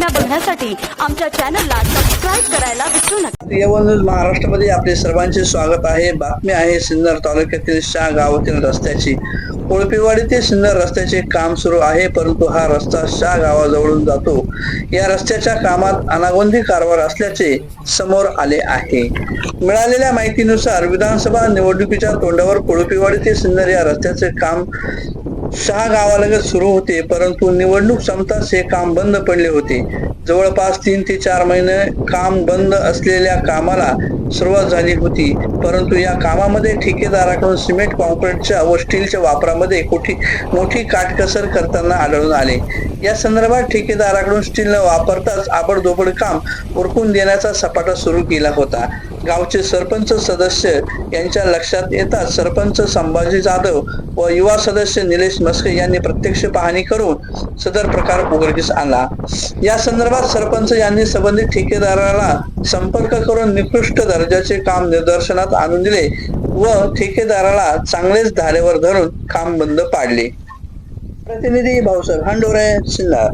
पाहण्यासाठी आमच्या चॅनलला सबस्क्राईब करायला विसरू नका. महाराष्ट्रामध्ये आपले सर्वांचे स्वागत आहे. बातमी आहे सिन्नर तालुक्यातील शाह गावातील रस्त्याची. कोळपेवाडी ते सिन्नर रस्त्याचे काम सुरू आहे परंतु हा रस्ता शाह गावाजवळून जातो. या रस्त्याच्या कामात अनागोंदी कारभार असल्याचे समोर आले आहे. मिळालेल्या माहितीनुसार विधानसभा निवडणुकीच्या तोंडावर कोळपेवाडी ते सिन्नर या रस्त्याचे काम सहा गावालगत सुरू होते परंतु निवडणूक संपताच हे काम बंद पडले होते. जवळपास तीन ते चार महिने काम बंद असलेल्या कामाला सुरुवात झाली होती परंतु या कामामध्ये ठेकेदाराकडून सिमेंट कॉन्क्रीटच्या व स्टीलच्या वापरामध्ये कुठे मोठी काटकसर करताना आढळून आले. या संदर्भात ठेकेदाराकडून स्टील न वापरताच आबडधोबड काम उरकून देण्याचा सपाटा सुरू केला होता. गावचे सरपंच सदस्य यांच्या लक्षात येताच सरपंच संभाजी जाधव व युवा सदस्य निलेश मस्के यांनी प्रत्यक्ष पाहणी करून सदर प्रकार उघडकीस आणला. या संदर्भात सरपंच यांनी संबंधित ठेकेदाराला संपर्क करून निकृष्ट दर्जाचे काम निदर्शनात आणून दिले व ठेकेदाराला चांगलेच धारेवर धरून काम बंद पाडले. प्रतिनिधी भाऊसाहेब हांडोरे सिन्हा